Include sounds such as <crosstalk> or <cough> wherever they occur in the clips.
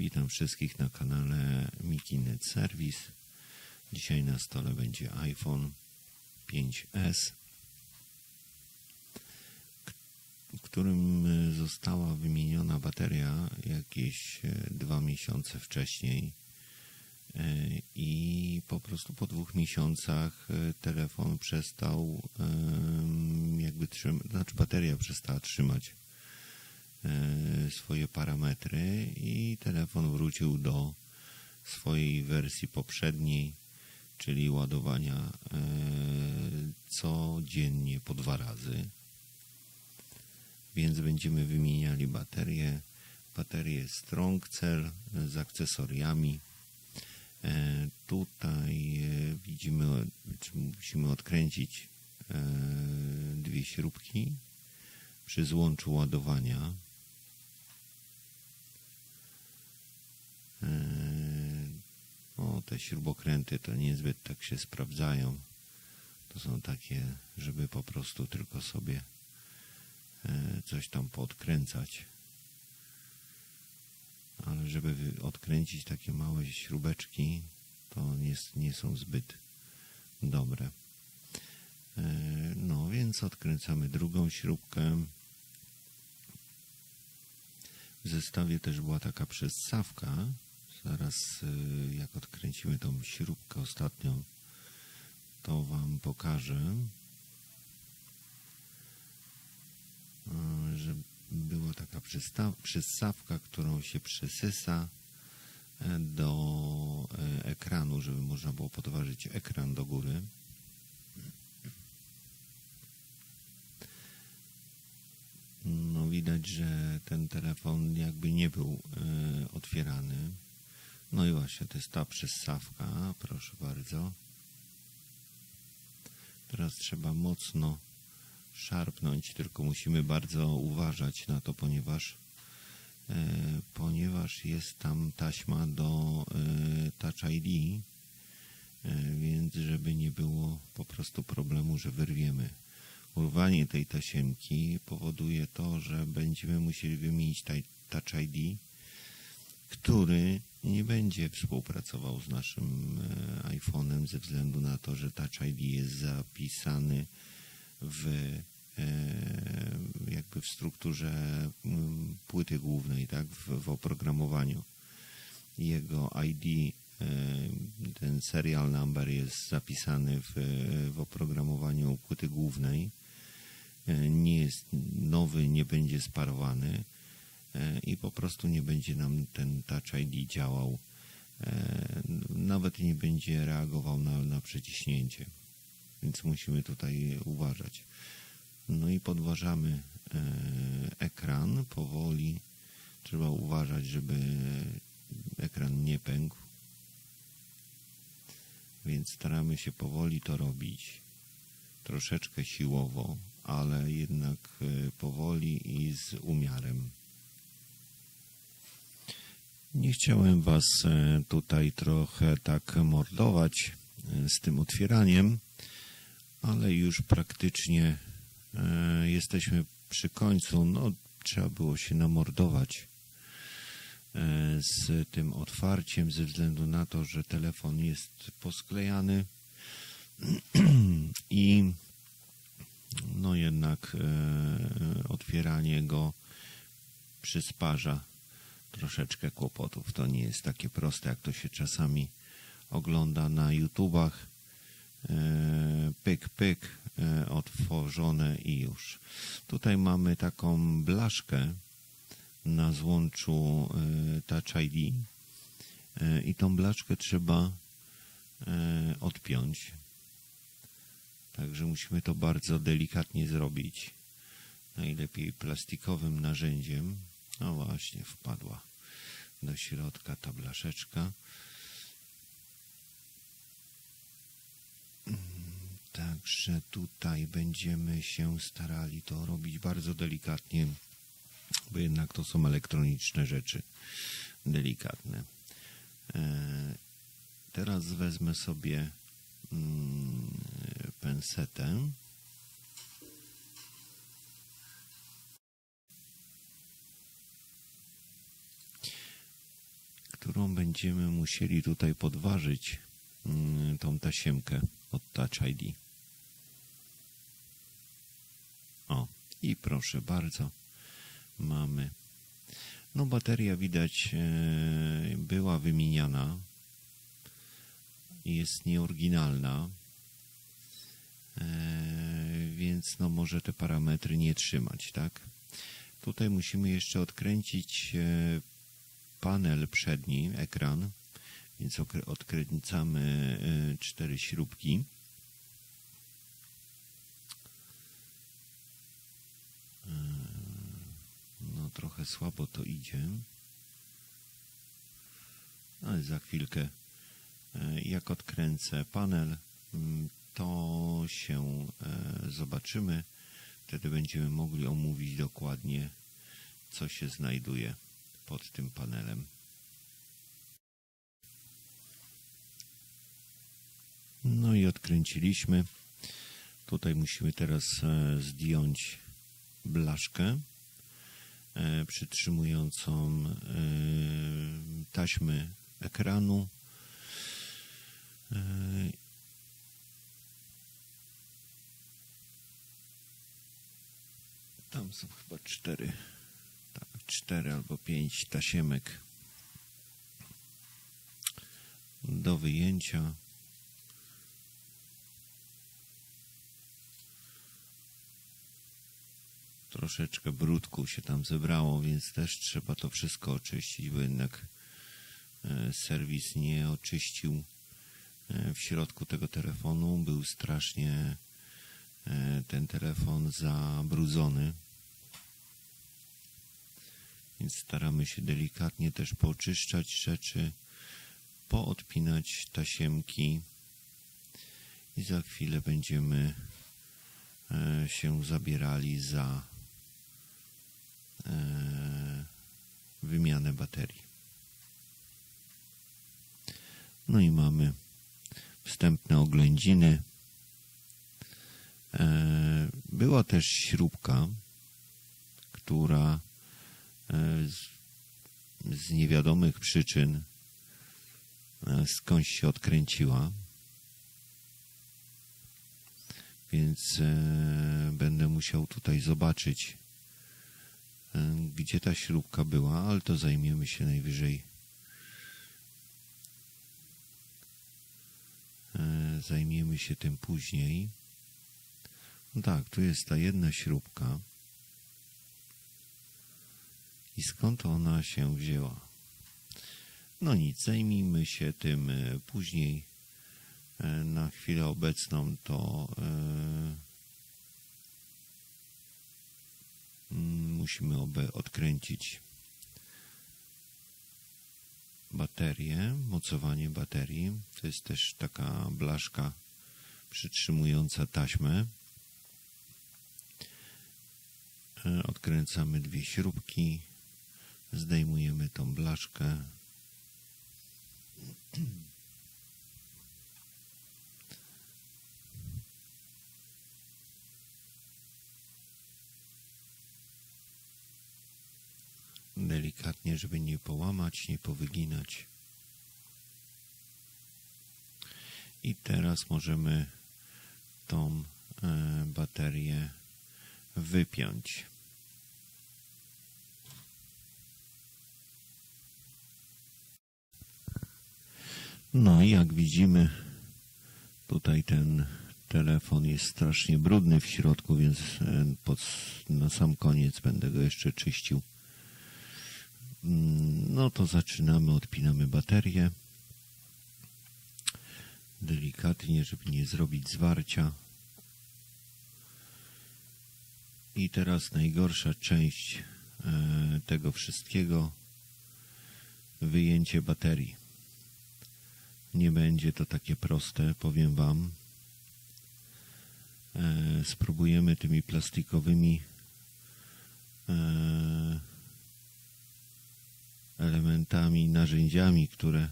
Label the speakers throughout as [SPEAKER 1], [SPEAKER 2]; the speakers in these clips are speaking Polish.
[SPEAKER 1] Witam wszystkich na kanale Mikinet Service. Dzisiaj na stole będzie iPhone 5S, k- w którym została wymieniona bateria jakieś e, dwa miesiące wcześniej. E, I po prostu po dwóch miesiącach e, telefon przestał jakby trzymać, znaczy bateria przestała trzymać swoje parametry i telefon wrócił do swojej wersji poprzedniej, czyli ładowania e, codziennie po dwa razy. Więc będziemy wymieniali baterię. Baterię Strong Cell z akcesoriami. E, Tutaj e, widzimy, czy musimy odkręcić e, dwie śrubki przy złączu ładowania. E, O, te śrubokręty to niezbyt tak się sprawdzają. To są takie, żeby po prostu tylko sobie e, coś tam podkręcać. Ale żeby odkręcić takie małe śrubeczki, to nie, nie są zbyt dobre. E, No więc odkręcamy drugą śrubkę. W zestawie też była taka przessawka. Zaraz y, jak odkręcimy tą śrubkę ostatnią, to Wam pokażę, Y, że była taka przysta- przystawka, którą się przysysa e, do e, ekranu, żeby można było podważyć ekran do góry. No widać, że ten telefon jakby nie był e, otwierany. No i właśnie, to jest ta przystawka, proszę bardzo. Teraz trzeba mocno szarpnąć, tylko musimy bardzo uważać na to, ponieważ e, ponieważ jest tam taśma do e, Touch ID, e, więc żeby nie było po prostu problemu, że wyrwiemy. Urwanie tej tasiemki powoduje to, że będziemy musieli wymienić Touch ID, który nie będzie współpracował z naszym e, iPhone'em ze względu na to, że Touch ID jest zapisany w e, jakby w strukturze mm, płyty głównej, tak, w, w oprogramowaniu. Jego ID, e, ten serial number jest zapisany w, w oprogramowaniu płyty głównej. Nie jest nowy, nie będzie sparowany i po prostu nie będzie nam ten Touch ID działał. e, Nawet nie będzie reagował na, na przyciśnięcie więc musimy tutaj uważać. No i podważamy e, ekran powoli. Trzeba uważać, żeby ekran nie pękł. Więc staramy się powoli to robić. Troszeczkę siłowo, ale jednak e, powoli i z umiarem. Nie chciałem Was e, tutaj trochę tak mordować e, z tym otwieraniem, ale już praktycznie e, jesteśmy przy końcu. No, trzeba było się namordować z tym otwarciem ze względu na to, że telefon jest posklejany <clears throat> i no jednak otwieranie go przysparza troszeczkę kłopotów. To nie jest takie proste, jak to się czasami ogląda na YouTubach. E, Pyk, pyk, e, otworzone i już. Tutaj mamy taką blaszkę na złączu e, Touch ID i tą blaszkę trzeba odpiąć. Także musimy to bardzo delikatnie zrobić. Najlepiej plastikowym narzędziem. No właśnie, wpadła do środka ta blaszeczka. Także tutaj będziemy się starali to robić bardzo delikatnie, bo jednak to są elektroniczne rzeczy. Delikatne. E, Teraz wezmę sobie mm, pensetę. Którą będziemy musieli tutaj podważyć mm, tą tasiemkę od Touch ID. O, i proszę bardzo, mamy. No, bateria widać e, była wymieniana. Jest nieoryginalna. E, więc no może te parametry nie trzymać, tak? Tutaj musimy jeszcze odkręcić e, panel przedni, ekran, więc odkręcamy e, cztery śrubki. E, No trochę słabo to idzie. Ale za chwilkę, e, jak odkręcę panel, mm, to się zobaczymy. Wtedy będziemy mogli omówić dokładnie, co się znajduje pod tym panelem. No i odkręciliśmy. Tutaj musimy teraz e, zdjąć blaszkę e, przytrzymującą e, taśmy ekranu. Tam są chyba cztery, cztery albo pięć tasiemek do wyjęcia. Troszeczkę brudku się tam zebrało, więc też trzeba to wszystko oczyścić, bo jednak e, serwis nie oczyścił e, w środku tego telefonu. Był strasznie e, ten telefon zabrudzony. Więc staramy się delikatnie też pooczyszczać rzeczy, poodpinać tasiemki i za chwilę będziemy e, się zabierali za e, wymianę baterii. No i mamy wstępne oględziny. E, Była też śrubka, która z, z niewiadomych przyczyn e, skądś się odkręciła. Więc e, będę musiał tutaj zobaczyć, e, gdzie ta śrubka była, ale to zajmiemy się najwyżej. E, zajmiemy się tym później. No tak, tu jest ta jedna śrubka. I skąd ona się wzięła? No nic, zajmijmy się tym e, później. E, Na chwilę obecną to e, mm, musimy odkręcić baterię, mocowanie baterii. To jest też taka blaszka przytrzymująca taśmę. Odkręcamy dwie śrubki, zdejmujemy tą blaszkę. Delikatnie, żeby nie połamać, nie powyginać. I teraz możemy tą e, baterię wypiąć. No i jak widzimy, tutaj ten telefon jest strasznie brudny w środku, więc e, pod, na sam koniec będę go jeszcze czyścił. Mm, No to zaczynamy, odpinamy baterię. Delikatnie, żeby nie zrobić zwarcia. I teraz najgorsza część e, tego wszystkiego wyjęcie baterii. Nie będzie to takie proste, powiem Wam. E, spróbujemy tymi plastikowymi e, elementami, narzędziami, które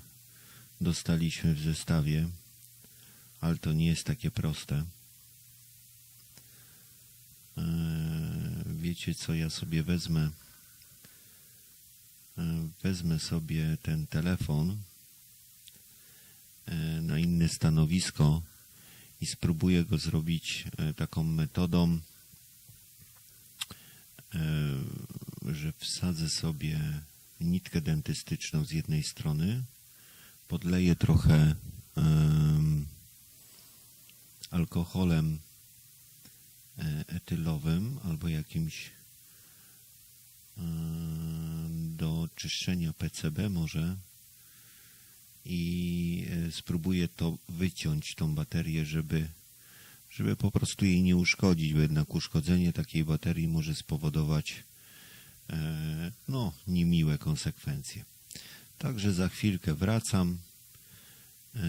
[SPEAKER 1] dostaliśmy w zestawie, ale to nie jest takie proste. E, Wiecie co, ja sobie wezmę e, wezmę sobie ten telefon na inne stanowisko i spróbuję go zrobić e, taką metodą, e, że wsadzę sobie nitkę dentystyczną z jednej strony, podleję trochę em, alkoholem e, etylowym albo jakimś do czyszczenia PCB może i e, spróbuję to wyciąć tą baterię, żeby żeby po prostu jej nie uszkodzić, bo jednak uszkodzenie takiej baterii może spowodować e, no, niemiłe konsekwencje. Także za chwilkę wracam e,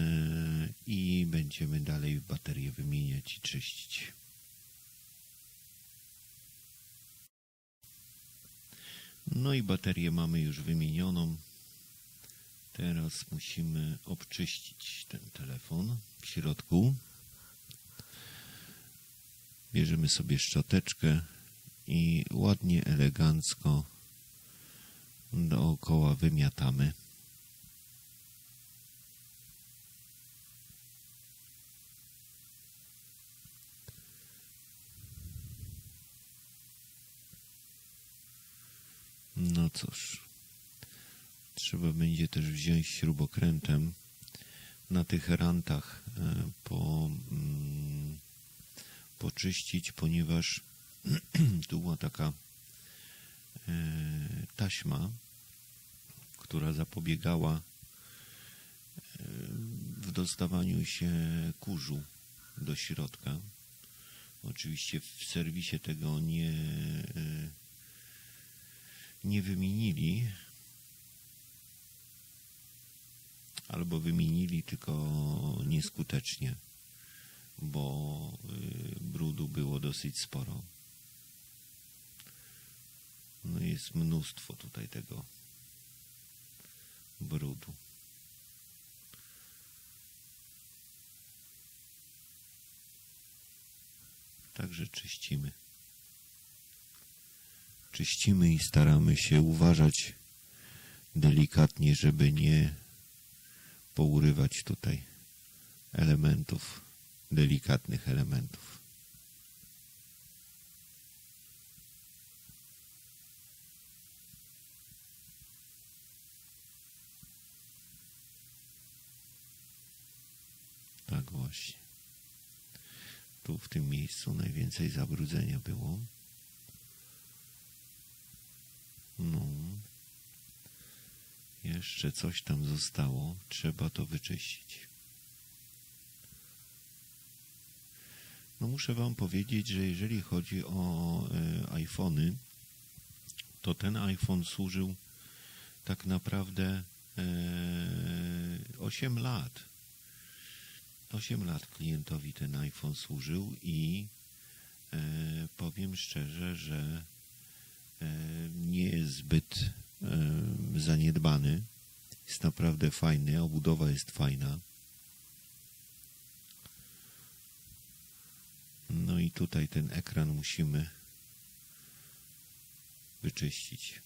[SPEAKER 1] i będziemy dalej baterię wymieniać i czyścić. No i baterię mamy już wymienioną. Teraz musimy obczyścić ten telefon w środku. Bierzemy sobie szczoteczkę i ładnie, elegancko dookoła wymiatamy. No cóż, trzeba będzie też wziąć śrubokrętem na tych rantach e, po, mm, poczyścić, ponieważ <clears throat> tu była taka e, taśma, która zapobiegała e, w dostawaniu się kurzu do środka. Oczywiście w serwisie tego nie, nie wymienili, albo wymienili tylko nieskutecznie, bo y, brudu było dosyć sporo. No jest mnóstwo tutaj tego brudu. Także czyścimy. Czyścimy i staramy się uważać delikatnie, żeby nie pourywać tutaj elementów, delikatnych elementów. Tak właśnie. Tu w tym miejscu najwięcej zabrudzenia było. No. Jeszcze coś tam zostało. Trzeba to wyczyścić. No muszę Wam powiedzieć, że jeżeli chodzi o e, iPhony, to ten iPhone służył tak naprawdę e, 8 lat. 8 lat klientowi ten iPhone służył i e, powiem szczerze, że e, nie jest zbyt e, zaniedbany. Jest naprawdę fajny, obudowa jest fajna. No i tutaj ten ekran musimy wyczyścić.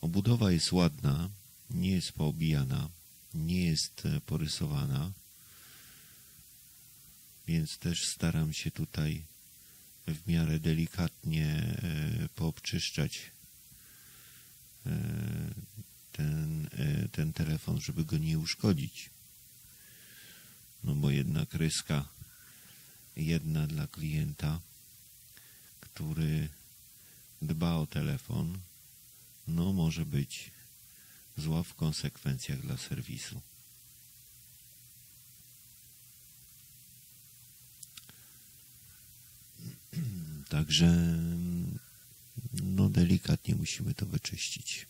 [SPEAKER 1] Obudowa jest ładna, nie jest poobijana, nie jest e, porysowana, więc też staram się tutaj w miarę delikatnie e, poobczyszczać e, ten, e, ten telefon, żeby go nie uszkodzić. No bo jednak ryska jedna dla klienta, który dba o telefon, no może być zła w konsekwencjach dla serwisu. <clears throat> Także no delikatnie musimy to wyczyścić.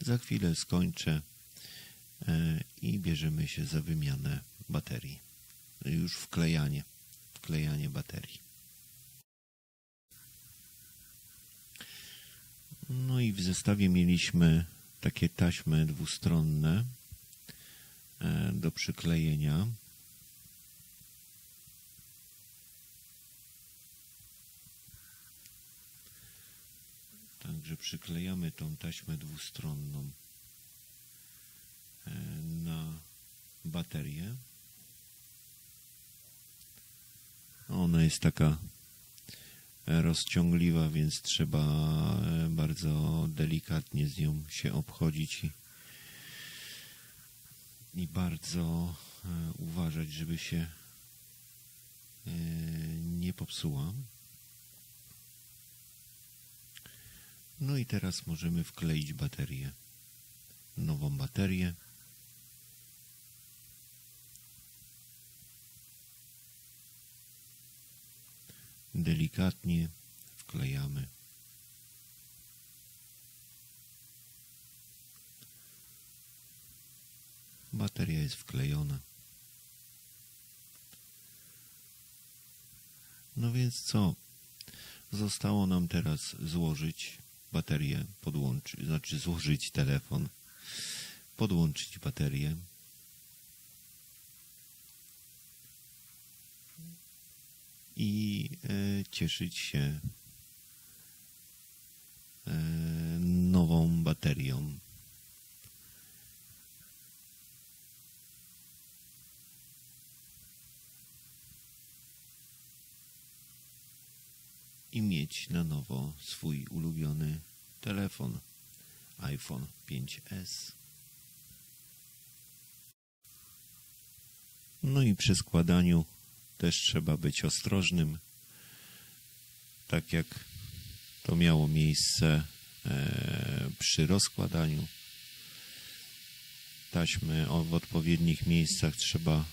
[SPEAKER 1] Za chwilę skończę e, i bierzemy się za wymianę baterii. Już wklejanie, wklejanie baterii. No i w zestawie mieliśmy takie taśmy dwustronne E, do przyklejenia. Także przyklejamy tą taśmę dwustronną e, na baterię. Ona jest taka rozciągliwa, więc trzeba e, bardzo delikatnie z nią się obchodzić i, bardzo e, uważać, żeby się e, nie popsuła. No i teraz możemy wkleić baterię. Nową baterię. Delikatnie wklejamy. Bateria jest wklejona. No więc co? Zostało nam teraz złożyć baterię, podłączyć, znaczy złożyć telefon, podłączyć baterię. I e, cieszyć się e, nową baterią. Na nowo swój ulubiony telefon iPhone 5S. No i przy składaniu też trzeba być ostrożnym, tak jak to miało miejsce e, przy rozkładaniu. Taśmy w odpowiednich miejscach trzeba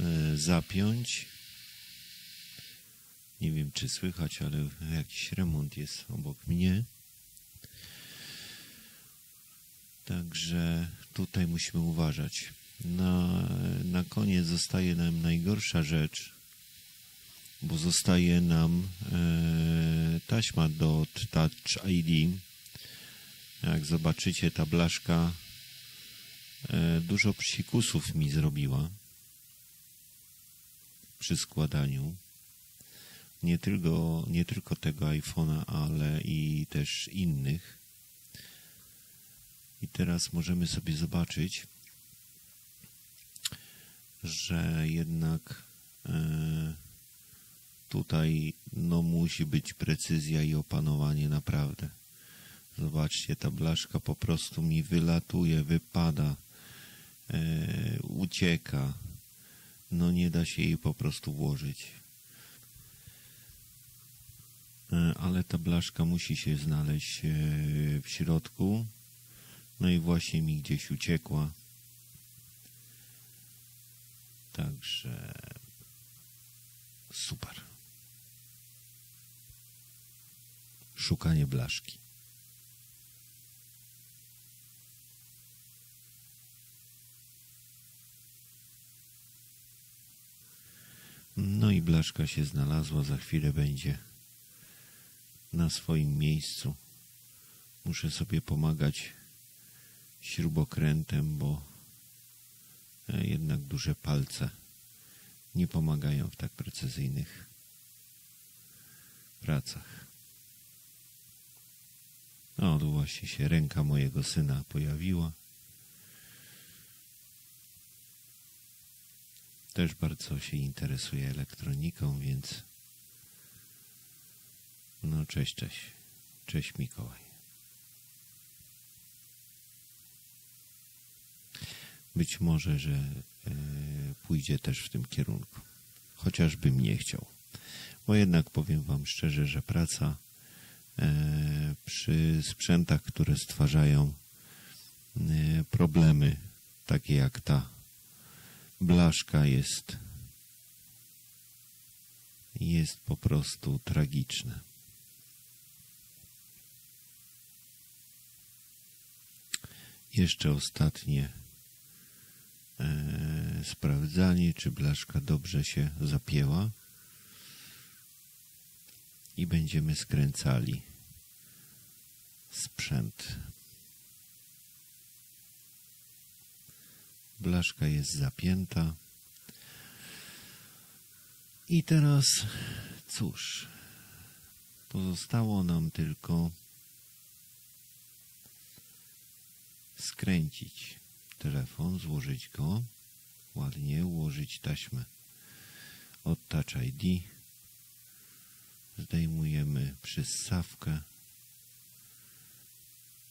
[SPEAKER 1] e, zapiąć. Nie wiem, czy słychać, ale jakiś remont jest obok mnie. Także tutaj musimy uważać. Na, na koniec zostaje nam najgorsza rzecz, bo zostaje nam e, taśma do Touch ID. Jak zobaczycie, ta blaszka e, dużo psikusów mi zrobiła przy składaniu nie tylko, nie tylko tego iPhone'a, ale i też innych. I teraz możemy sobie zobaczyć, że jednak e, tutaj no, musi być precyzja i opanowanie naprawdę. Zobaczcie, ta blaszka po prostu mi wylatuje, wypada, e, ucieka. No nie da się jej po prostu włożyć. E, ale ta blaszka musi się znaleźć e, w środku. No i właśnie mi gdzieś uciekła. Także super. Szukanie blaszki. No i blaszka się znalazła, za chwilę będzie na swoim miejscu. Muszę sobie pomagać śrubokrętem, bo e, jednak duże palce nie pomagają w tak precyzyjnych pracach. O, tu właśnie się ręka mojego syna pojawiła. Też bardzo się interesuje elektroniką, więc no cześć, cześć. Cześć Mikołaj. Być może, że e, pójdzie też w tym kierunku. Chociażbym nie chciał. Bo jednak powiem Wam szczerze, że praca e, przy sprzętach, które stwarzają e, problemy, takie jak ta blaszka, jest, jest po prostu tragiczne. Jeszcze ostatnie e, sprawdzanie, czy blaszka dobrze się zapięła. I będziemy skręcali sprzęt. Blaszka jest zapięta. I teraz cóż, pozostało nam tylko skręcić telefon, złożyć go, ładnie ułożyć taśmę od Touch ID. Zdejmujemy przyssawkę.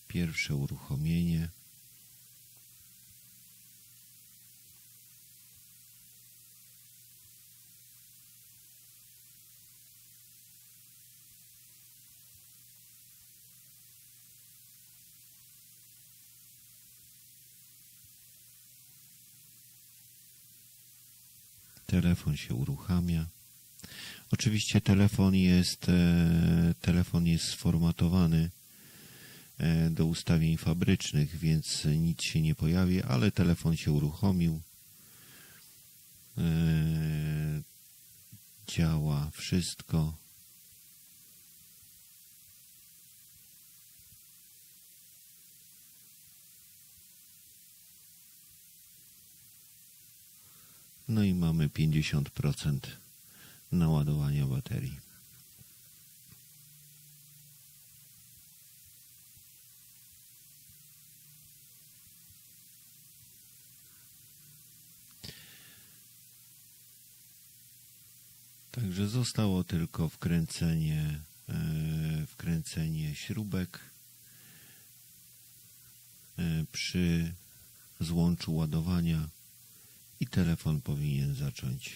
[SPEAKER 1] Pierwsze uruchomienie. Telefon się uruchamia. Oczywiście telefon jest, e, telefon jest sformatowany e, do ustawień fabrycznych, więc nic się nie pojawi, ale telefon się uruchomił. E, działa wszystko. No i mamy 50% naładowania baterii. Także zostało tylko wkręcenie, e, wkręcenie śrubek e, przy złączu ładowania i telefon powinien zacząć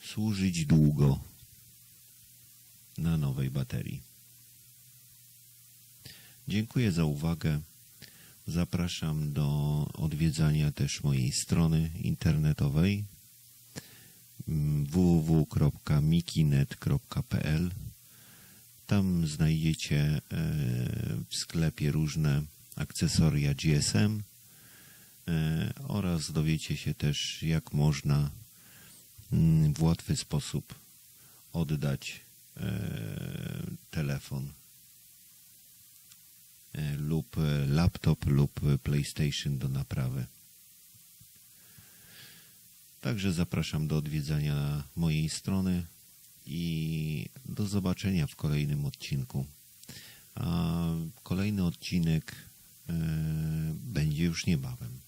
[SPEAKER 1] służyć długo na nowej baterii. Dziękuję za uwagę. Zapraszam do odwiedzania też mojej strony internetowej mm, www.mikinet.pl. Tam znajdziecie e, w sklepie różne akcesoria GSM oraz dowiecie się też, jak można mm, w łatwy sposób oddać e, telefon e, lub e, laptop lub PlayStation do naprawy. Także zapraszam do odwiedzania mojej strony i do zobaczenia w kolejnym odcinku. A kolejny odcinek e, będzie już niebawem.